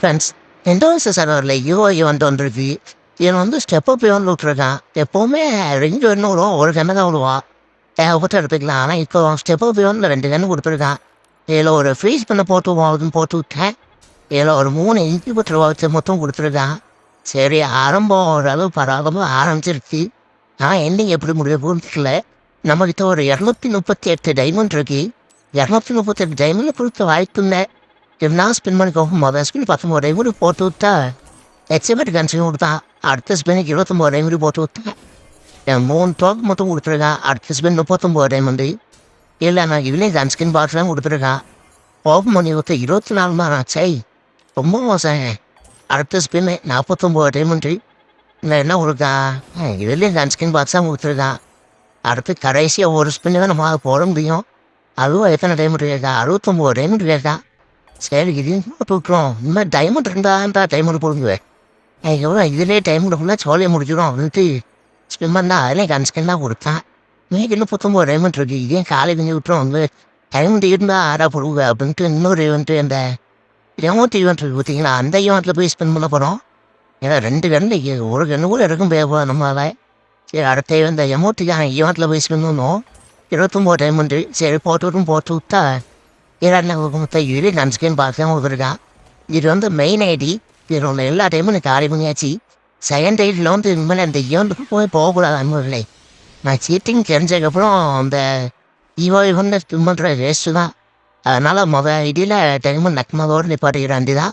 Friends இண்டோனேசியா சர்வரில் UI வந்து வந்திருக்கு இவன் வந்து ஸ்டெப்பை போய் வந்து விட்ருக்கான் எப்போவுமே ரெண்டு கன்று விடுவோம் ஒரு கண்ணு தான் விடுவான் ஏகப்பட்ட எடுத்துக்கலாம் ஆனால் இப்போ ஸ்டெப் போய் வந்து ரெண்டு கன்று கொடுத்துருக்கான் இதில் ஒரு ஃப்ரீஸ் பண்ண போட்டு போகுதுன்னு போட்டு விட்டேன் இதில் ஒரு மூணு இன்ச்சு பத்து வச்சு மொத்தம் கொடுத்துருக்கான் சரி ஆரம்பம் ஓரளவு பரவாயில்லாம ஆரம்பிச்சிருச்சு ஆனால் என்னைக்கு எப்படி முடிய புரிஞ்சிக்கல நம்மகிட்ட ஒரு இரநூத்தி முப்பத்தி எட்டு டைமண்ட் இருக்கு இரநூத்தி முப்பத்தி எட்டு டைமண்ட் கொடுத்த வாய்ப்பு இல்லை நான் ஸ்பின் பண்ணிக்கோ மொதல் ஸ்பின் பத்தொம்பது டைமண்ட் போட்டு விட்டா எக்ஸிபெட் கன்சியூம் கொடுத்தா அடுத்த ஸ்பின்னுக்கு இருபத்தொம்பது டைமண்ட் போட்டு விட்டா என் மூணு டோக் மட்டும் கொடுத்துருக்கா அடுத்த ஸ்பின் முப்பத்தொம்பது வந்து இல்லை நான் இவனே கன்ஸ்கின் பாக்ஸ் தான் கொடுத்துருக்கா ஓப்பன் பண்ணி கொடுத்த இருபத்தி நாலு மணி ஆச்சை ரொம்ப மோசம் அடுத்த ஸ்பின்னு நாற்பத்தொம்பது டைமண்ட்ரி இல்லை என்ன கொடுக்கா இதுலேயும் கன்ஸ்கின் பாக்ஸ் தான் கொடுத்துருக்கா அடுத்து கடைசியாக ஒரு ஸ்பின்னு தான் நம்ம போட முடியும் அதுவும் எத்தனை டைமண்ட் கேட்கா அறுபத்தொம்போது டைமண்ட் கேட்கா சரி இதையும் போட்டு விட்ருவோம் இனிமேல் டைமண்ட் இருந்தா டைமண்ட் போடுவேன் எவ்வளோ இதுலேயே டைமண்ட் ஃபுல்லாக சோலையை முடிச்சிடும் அப்படின்ட்டு ஸ்பின் பண்ணால் அதிலே கன்ஸ்கன் தான் கொடுத்தான். மீதி இன்னும் பத்தொம்போது டைமண்ட் இருக்கு. இதே காலை கொஞ்சம் விட்டுரும். வந்து டைமண்ட் இருந்தால் ஆடா போடுவேன் அப்படின்ட்டு இன்னொரு ஈவெண்ட்டு அந்த ரெமோட் ஈவெண்ட் இருக்கு பார்த்தீங்களா? அந்த ஈவெண்ட்டில் போய் ஸ்பெண்ட் பண்ண போகிறோம் ஏன்னா ரெண்டு கன்று ஒரு கன்று கூட இருக்கும் போய் நம்மளால சரி அடுத்த ஈவெண்ட் எமௌண்ட்டுக்கான ஈவெண்ட்டில் போய் ஸ்பெண்ட் பண்ணோம். இருபத்தொம்போது டைமண்ட் சரி போட்டு விட்டும் போட்டு விட்டா இரண்டு மொத்தம் இதுலேயே நான் ஸ்கின் பார்த்து கொடுத்துருக்கான் இது வந்து மெயின் ஐடி இது உள்ள எல்லா டைமும் எனக்கு காலி செகண்ட் ஐடியில் வந்து இனிமேல் அந்த ஈவெண்ட்டுக்கு போய் போகக்கூடாது அனுபவில்லை நான் சீட்டிங் தெரிஞ்சதுக்கப்புறம் அந்த ஈவோ இவன் பண்ணுற வேஸ்ட்டு தான் அதனால் மொதல் ஐடியில் டைமும் நக்மதோடு நிப்பாட்டிக்கிறாண்டி தான்